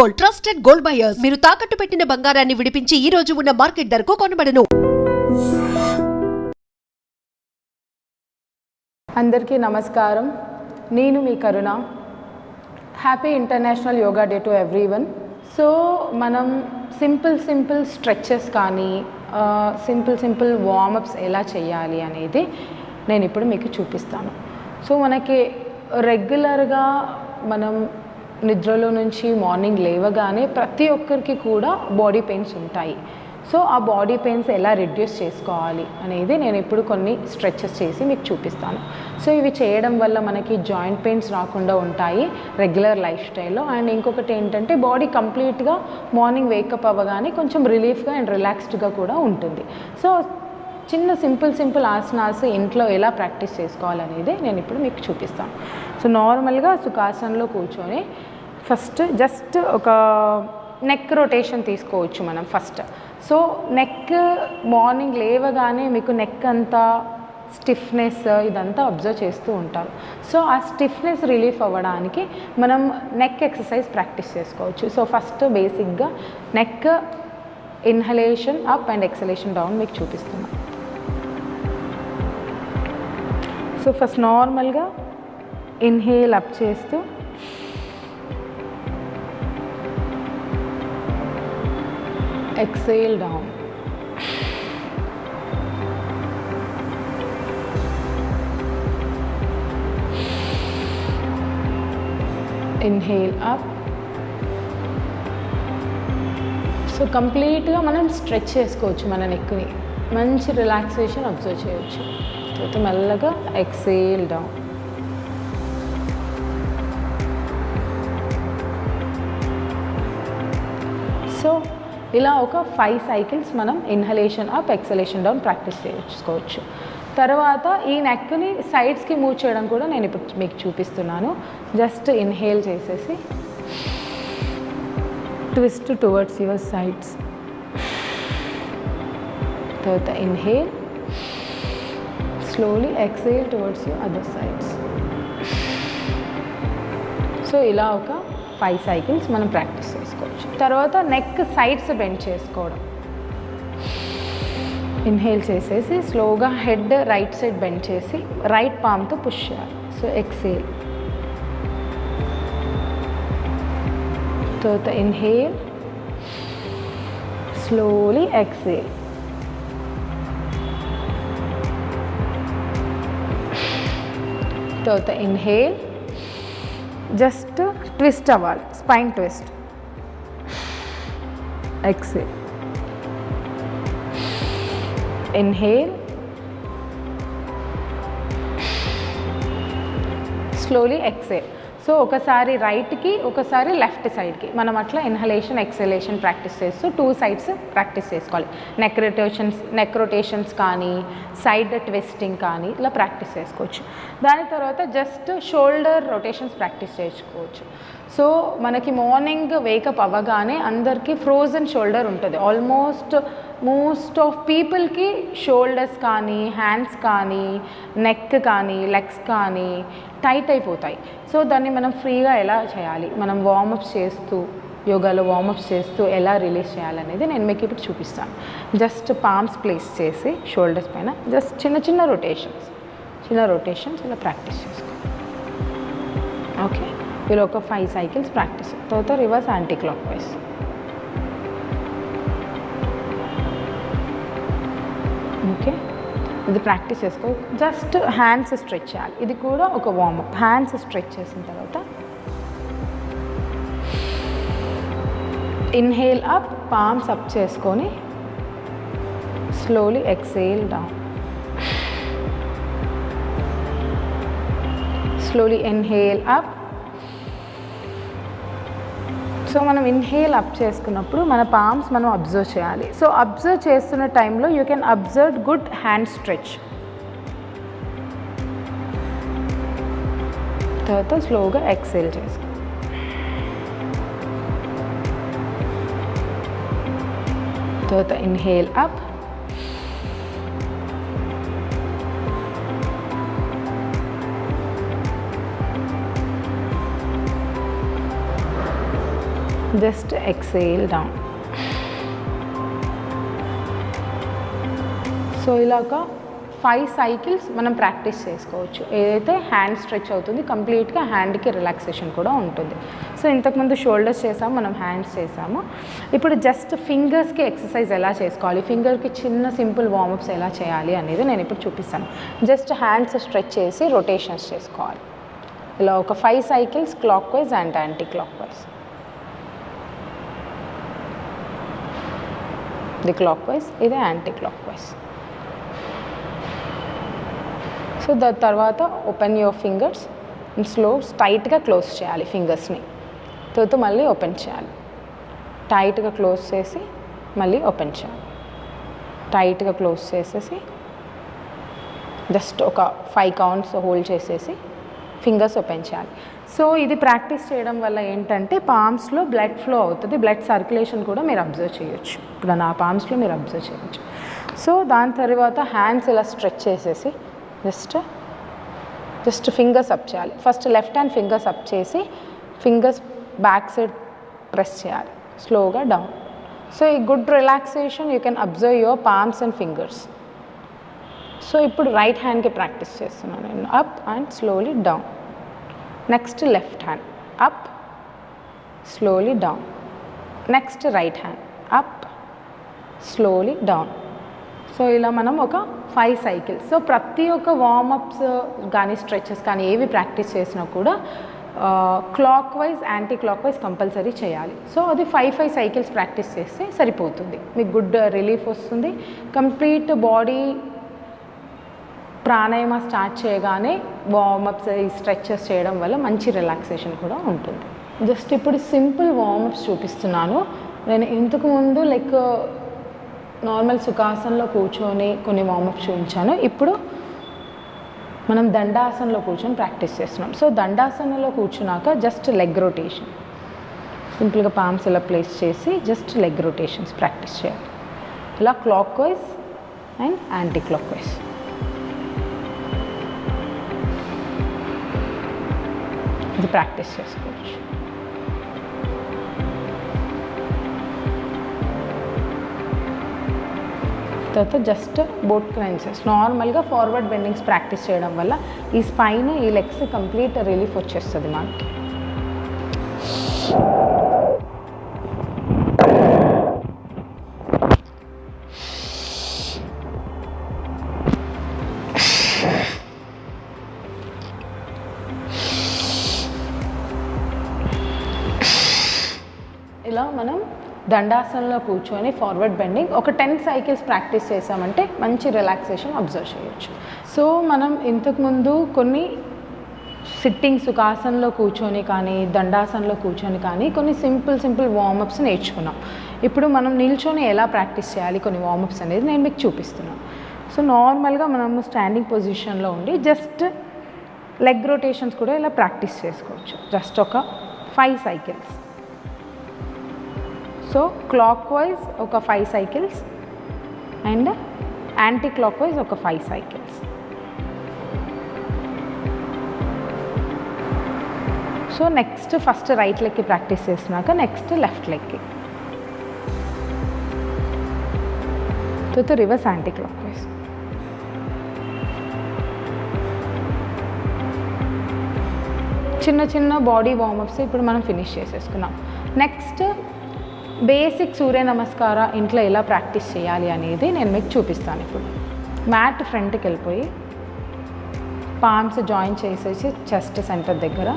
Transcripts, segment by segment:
Gold trusted gold buyers. మీరు తాకట్టు పెట్టిన బంగారాన్ని విడిపించి ఈ రోజు ఉన్న మార్కెట్ ధరకు కొనబడను. అందరికీ నమస్కారం. నేను మీ కరుణ. Happy international yoga day to everyone so మనం సింపుల్ సింపుల్ స్ట్రెచెస్ కానీ సింపుల్ సింపుల్ వార్మప్స్ ఎలా చేయాలి అనేది నేను ఇప్పుడు మీకు చూపిస్తాను. సో మనకి రెగ్యులర్గా మనం నిద్రలో నుంచి మార్నింగ్ లేవగానే ప్రతి ఒక్కరికి కూడా బాడీ పెయిన్స్ ఉంటాయి. సో ఆ బాడీ పెయిన్స్ ఎలా రిడ్యూస్ చేసుకోవాలి అనేది నేను ఇప్పుడు కొన్ని స్ట్రెచెస్ చేసి మీకు చూపిస్తాను. సో ఇవి చేయడం వల్ల మనకి జాయింట్ పెయిన్స్ రాకుండా ఉంటాయి రెగ్యులర్ లైఫ్ స్టైల్లో. అండ్ ఇంకొకటి ఏంటంటే బాడీ కంప్లీట్గా మార్నింగ్ వేకప్ అవ్వగానే కొంచెం రిలీఫ్గా అండ్ రిలాక్స్డ్గా కూడా ఉంటుంది. సో చిన్న సింపుల్ సింపుల్ ఆసనాస్ ఇంట్లో ఎలా ప్రాక్టీస్ చేసుకోవాలనేది నేను ఇప్పుడు మీకు చూపిస్తాను. సో నార్మల్గా సుఖాసనంలో కూర్చొని ఫస్ట్ జస్ట్ ఒక నెక్ రొటేషన్ తీసుకోవచ్చు మనం ఫస్ట్. సో నెక్ మార్నింగ్ లేవగానే మీకు నెక్ అంతా స్టిఫ్నెస్ ఇదంతా అబ్జర్వ్ చేస్తూ ఉంటారు సో ఆ స్టిఫ్నెస్ రిలీఫ్ అవ్వడానికి మనం నెక్ ఎక్సర్సైజ్ ప్రాక్టీస్ చేసుకోవచ్చు. సో ఫస్ట్ బేసిక్గా neck inhalation up and exhalation down మీకు చూపిస్తున్నాను సో ఫస్ట్ నార్మల్గా ఇన్హేల్ అప్ చేస్తూ exhale down. Inhale up. So కంప్లీట్గా మనం స్ట్రెచ్ చేసుకోవచ్చు మన నెక్ని. మంచి రిలాక్సేషన్ అబ్జర్వ్ చేయొచ్చు. తర్వాత మెల్లగా ఎక్సేల్ డౌన్. సో ఇలా ఒక ఫైవ్ సైకిల్స్ మనం inhalation up exhalation down practice చేసుకోవచ్చు. తర్వాత ఈ నెక్ని సైడ్స్కి మూవ్ చేయడం కూడా నేను ఇప్పుడు మీకు చూపిస్తున్నాను. జస్ట్ ఇన్హేల్ చేసేసి ట్విస్ట్ టువర్డ్స్ యువర్ సైడ్స్ తర్వాత inhale slowly exhale towards you other sides so ఇలా ఒక ఫైవ్ సైకిల్స్ మనం ప్రాక్టీస్ చేసుకోవచ్చు తర్వాత నెక్ సైడ్స్ బెండ్ చేసుకోవడం. ఇన్హేల్ చేసేసి స్లోగా హెడ్ రైట్ సైడ్ బెండ్ చేసి రైట్ పామ్తో పుష్ చేయాలి. సో ఎక్సేల్ తర్వాత ఇన్హేల్ స్లోలీ ఎక్సేల్ తర్వాత ఇన్హేల్ జస్ట్ ట్విస్ట్ అవ్వాలి spine twist exhale inhale slowly exhale so ఒకసారి రైట్కి ఒకసారి లెఫ్ట్ సైడ్కి. మనం అట్లా ఇన్హలేషన్ ఎక్సలేషన్ ప్రాక్టీస్ చేస్తూ టూ సైడ్స్ ప్రాక్టీస్ చేసుకోవాలి. నెక్ రొటేషన్స్ నెక్ రొటేషన్స్ కానీ సైడ్ ట్విస్టింగ్ కానీ ఇలా ప్రాక్టీస్ చేసుకోవచ్చు. దాని తర్వాత జస్ట్ షోల్డర్ రొటేషన్స్ ప్రాక్టీస్ చేసుకోవచ్చు. సో మనకి మార్నింగ్ వేకప్ అవ్వగానే అందరికీ ఫ్రోజన్ షోల్డర్ ఉంటుంది. ఆల్మోస్ట్ మోస్ట్ ఆఫ్ పీపుల్కి షోల్డర్స్ కానీ హ్యాండ్స్ కానీ నెక్ కానీ లెగ్స్ కానీ టైట్ అయిపోతాయి. సో దాన్ని మనం ఫ్రీగా ఎలా చేయాలి? మనం వార్మప్స్ చేస్తూ యోగాలో వార్మప్స్ చేస్తూ ఎలా రిలీజ్ చేయాలనేది నేను మీకు ఇప్పుడు చూపిస్తాను. జస్ట్ పామ్స్ ప్లేస్ చేసి షోల్డర్స్ పైన జస్ట్ చిన్న చిన్న రొటేషన్స్ చిన్న రొటేషన్స్ ఇలా ప్రాక్టీస్ చేసుకో. ఓకే ఇలా ఒక ఫైవ్ సైకిల్స్ ప్రాక్టీస్ తర్వాత reverse anticlockwise okay. ఇది ప్రాక్టీస్ చేసుకో. జస్ట్ హ్యాండ్స్ స్ట్రెచ్ చేయాలి. ఇది కూడా ఒక వార్మప్ హ్యాండ్స్ స్ట్రెచ్ చేసిన తర్వాత ఇన్హేల్ అప్ పామ్స్ అప్ చేసుకొని slowly exhale down slowly inhale up so మనం ఇన్హేల్ అప్ చేసుకున్నప్పుడు మన పామ్స్ మనం అబ్జర్వ్ చేయాలి. సో అబ్జర్వ్ చేస్తున్న టైంలో you can observe good hand stretch తర్వాత స్లోగా ఎక్సెల్ చేసుకో. తర్వాత inhale up just exhale down so ఇలాగ ఫైవ్ సైకిల్స్ మనం ప్రాక్టీస్ చేసుకోవచ్చు. ఏదైతే హ్యాండ్ స్ట్రెచ్ అవుతుంది కంప్లీట్గా హ్యాండ్కి రిలాక్సేషన్ కూడా ఉంటుంది. సో ఇంతకుముందు షోల్డర్స్ చేసాము మనం హ్యాండ్స్ చేసాము. ఇప్పుడు జస్ట్ ఫింగర్స్కి ఎక్సర్సైజ్ ఎలా చేసుకోవాలి? ఫింగర్కి చిన్న సింపుల్ వార్మప్స్ ఎలా చేయాలి అనేది నేను ఇప్పుడు చూపిస్తాను. జస్ట్ హ్యాండ్స్ స్ట్రెచ్ చేసి రొటేషన్స్ చేసుకోవాలి. ఇలా ఒక five cycles clockwise and anticlockwise ఇది క్లాక్ వైజ్ ఇది యాంటీ క్లాక్ వైజ్ సో దాని తర్వాత ఓపెన్ యువర్ ఫింగర్స్ స్లో టైట్గా క్లోజ్ చేయాలి ఫింగర్స్ని తర్వాత మళ్ళీ ఓపెన్ చేయాలి. టైట్గా క్లోజ్ చేసి మళ్ళీ ఓపెన్ చేయాలి. టైట్గా క్లోజ్ చేసేసి జస్ట్ ఒక ఫైవ్ కౌంట్స్ హోల్డ్ చేసేసి ఫింగర్స్ ఓపెన్ చేయాలి. సో ఇది ప్రాక్టీస్ చేయడం వల్ల ఏంటంటే పామ్స్లో బ్లడ్ ఫ్లో అవుతుంది. బ్లడ్ సర్క్యులేషన్ కూడా మీరు అబ్జర్వ్ చేయొచ్చు. ఇప్పుడు నా పామ్స్లో మీరు అబ్జర్వ్ చేయొచ్చు. సో దాని తర్వాత హ్యాండ్స్ ఇలా స్ట్రెచ్ చేసేసి జస్ట్ జస్ట్ ఫింగర్స్ అప్ చేయాలి. First left hand fingers up చేసి ఫింగర్స్ బ్యాక్ సైడ్ ప్రెస్ చేయాలి. స్లోగా డౌన్. సో ఈ good relaxation you can observe your palms and fingers. So ఇప్పుడు రైట్ హ్యాండ్కి ప్రాక్టీస్ చేస్తున్నాను నేను. Up and slowly down next left hand up slowly down next right hand up slowly down so ఇలా మనం ఒక five cycles so ప్రతి ఒక్క warm-ups కానీ స్ట్రెచెస్ కానీ ఏవి ప్రాక్టీస్ చేసినా కూడా clockwise anticlockwise compulsory చేయాలి. సో అది ఫైవ్ ఫైవ్ సైకిల్స్ ప్రాక్టీస్ చేస్తే సరిపోతుంది. మీకు గుడ్ రిలీఫ్ వస్తుంది. కంప్లీట్ బాడీ ప్రాణాయామ స్టార్ట్ చేయగానే వార్మప్స్ ఈ స్ట్రెచెస్ చేయడం వల్ల మంచి రిలాక్సేషన్ కూడా ఉంటుంది. జస్ట్ ఇప్పుడు సింపుల్ వార్మప్స్ చూపిస్తున్నాను. నేను ఇంతకుముందు లైక్ నార్మల్ సుఖాసనంలో కూర్చొని కొన్ని వార్మప్స్ చూపించాను. ఇప్పుడు మనం దండాసనంలో కూర్చొని ప్రాక్టీస్ చేస్తున్నాం. సో దండాసనంలో కూర్చున్నాక జస్ట్ లెగ్ రొటేషన్ సింపుల్గా పామ్స్ ఇలా ప్లేస్ చేసి జస్ట్ లెగ్ రొటేషన్స్ ప్రాక్టీస్ చేయాలి. ఇలా clockwise and anti clock wise ఇది ప్రాక్టీస్ చేసుకోవచ్చు. తర్వాత జస్ట్ బోట్ క్లెన్సెస్ నార్మల్గా ఫార్వర్డ్ బెండింగ్స్ ప్రాక్టీస్ చేయడం వల్ల ఈ స్పైన్ ఈ లెగ్స్ కంప్లీట్ రిలీఫ్ వచ్చేస్తుంది మనకి ఇలా మనం దండాసనంలో కూర్చొని ఫార్వర్డ్ బెండింగ్ ఒక టెన్ సైకిల్స్ ప్రాక్టీస్ చేసామంటే మంచి రిలాక్సేషన్ అబ్జర్వ్ చేయొచ్చు. సో మనం ఇంతకుముందు కొన్ని సిట్టింగ్ సుఖాసనంలో కూర్చొని కానీ దండాసనలో కూర్చొని కానీ కొన్ని సింపుల్ సింపుల్ వార్మప్స్ నేర్చుకున్నాం. ఇప్పుడు మనం నిల్చొని ఎలా ప్రాక్టీస్ చేయాలి? కొన్ని వార్మప్స్ అనేది నేను మీకు చూపిస్తున్నాను సో నార్మల్గా మనము స్టాండింగ్ పొజిషన్లో ఉండి జస్ట్ లెగ్ రొటేషన్స్ కూడా ఇలా ప్రాక్టీస్ చేసుకోవచ్చు. జస్ట్ ఒక five cycles so clock wise ఒక five cycles and anti clock wise ఒక five cycles so next first right లెగ్కి practice చేసినాక నెక్స్ట్ లెఫ్ట్ లెగ్కి తర్వాత రివర్స్ యాంటీ క్లాక్ వైజ్ చిన్న చిన్న బాడీ వార్మప్స్ ఇప్పుడు మనం ఫినిష్ చేసేసుకున్నాం నెక్స్ట్ బేసిక్ సూర్య నమస్కార ఇంట్లో ఎలా ప్రాక్టీస్ చేయాలి అనేది నేను మీకు చూపిస్తాను ఇప్పుడు. మ్యాట్ ఫ్రంట్కి వెళ్ళిపోయి పామ్స్ జాయిన్ చేసేసి చెస్ట్ సెంటర్ దగ్గర.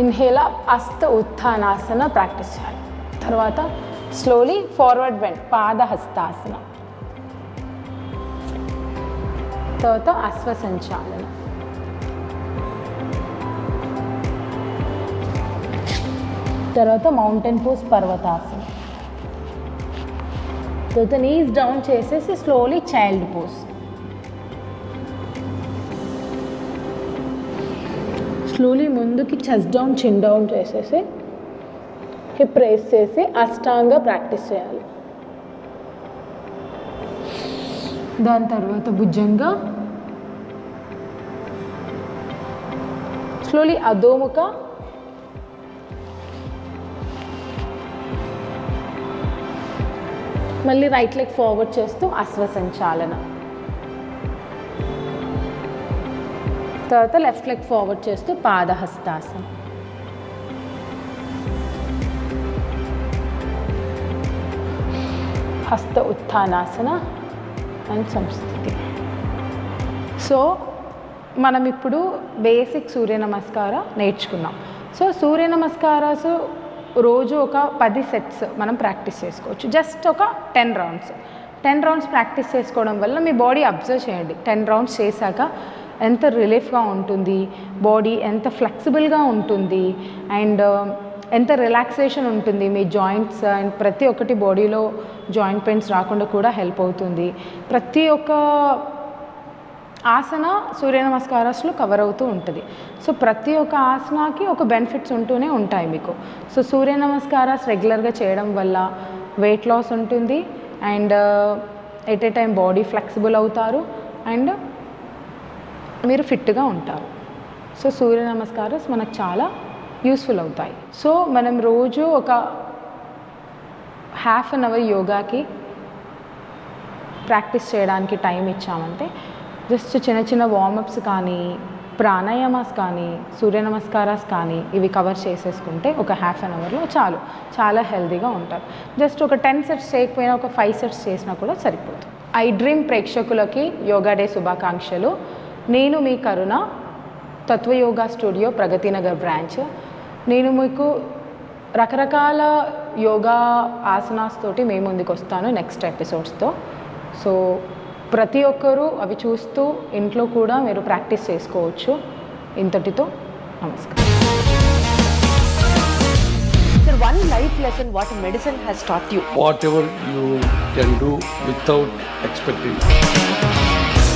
ఇన్హేలా అస్త ఉత్థానాసన ప్రాక్టీస్ చేయాలి. తర్వాత స్లోలీ ఫార్వర్డ్ బెండ్ పాదహస్తాసన. తర్వాత అశ్వసంచాలన. తర్వాత మౌంటైన్ పోస్ట్ పర్వతాసన. తర్వాత నీస్ డౌన్ చేసేసి స్లోలీ చైల్డ్ పోస్ స్లోలీ ముందుకి చెస్ట్ డౌన్ చిన్ డౌన్ చేసేసి హిప్ రేస్ చేసి అష్టాంగా ప్రాక్టీస్ చేయాలి. దాని తర్వాత భుజంగా స్లోలీ అధోముఖ మళ్ళీ రైట్ లెగ్ ఫార్వర్డ్ చేస్తూ అశ్వసంచాలన తర్వాత లెఫ్ట్ లెగ్ ఫార్వర్డ్ చేస్తూ పాదహస్తాసనం. హస్త ఉత్థానాసన అండ్ సంస్థితి. సో మనం ఇప్పుడు బేసిక్ సూర్య నమస్కార నేర్చుకున్నాం. సో సూర్య నమస్కారాసు రోజు ఒక పది సెట్స్ మనం ప్రాక్టీస్ చేసుకోవచ్చు. జస్ట్ ఒక ten rounds. Ten rounds practice చేసుకోవడం వల్ల మీ బాడీ అబ్జర్వ్ చేయండి. టెన్ రౌండ్స్ చేశాక ఎంత రిలీఫ్గా ఉంటుంది బాడీ ఎంత ఫ్లెక్సిబుల్గా ఉంటుంది అండ్ uh, ఎంత రిలాక్సేషన్ ఉంటుంది. మీ జాయింట్స్ అండ్ ప్రతి ఒక్కటి బాడీలో జాయింట్ పెయిన్స్ రాకుండా కూడా హెల్ప్ అవుతుంది. ప్రతి ఒక్క ఆసన సూర్య నమస్కారాస్లో కవర్ అవుతూ ఉంటుంది. సో ప్రతి ఒక్క ఆసనాకి ఒక బెనిఫిట్స్ ఉంటూనే ఉంటాయి మీకు. సో సూర్య నమస్కారాస్ రెగ్యులర్గా చేయడం వల్ల వెయిట్ లాస్ ఉంటుంది and at a time body flexible అవుతారు అండ్ మీరు ఫిట్గా ఉంటారు. సో సూర్య నమస్కారాస్ మనకు చాలా యూస్ఫుల్ అవుతాయి. సో మనం రోజు ఒక హాఫ్ అన్ అవర్ యోగాకి ప్రాక్టీస్ చేయడానికి టైం ఇచ్చామంటే జస్ట్ చిన్న చిన్న వార్మప్స్ కానీ ప్రాణాయామాస్ కానీ సూర్య నమస్కారాస్ కానీ ఇవి కవర్ చేసేసుకుంటే ఒక హాఫ్ అన్ అవర్లో చాలు. చాలా హెల్తీగా ఉంటారు. జస్ట్ ఒక టెన్ సెట్స్ చేయకపోయినా ఒక ఫైవ్ సెట్స్ చేసినా కూడా సరిపోతుంది ఐ డ్రీమ్ ప్రేక్షకులకి యోగా డే శుభాకాంక్షలు. నేను మీ కరుణ తత్వయోగా స్టూడియో ప్రగతినగర్ బ్రాంచ్. నేను మీకు రకరకాల యోగా ఆసనాస్ తోటి మేము ముందుకు వస్తాను నెక్స్ట్ ఎపిసోడ్స్తో. సో ప్రతి ఒక్కరూ అవి చూస్తూ ఇంట్లో కూడా మీరు ప్రాక్టీస్ చేసుకోవచ్చు ఇంతటితో నమస్కారం one life lesson what medicine has taught you. whatever you can do without expecting.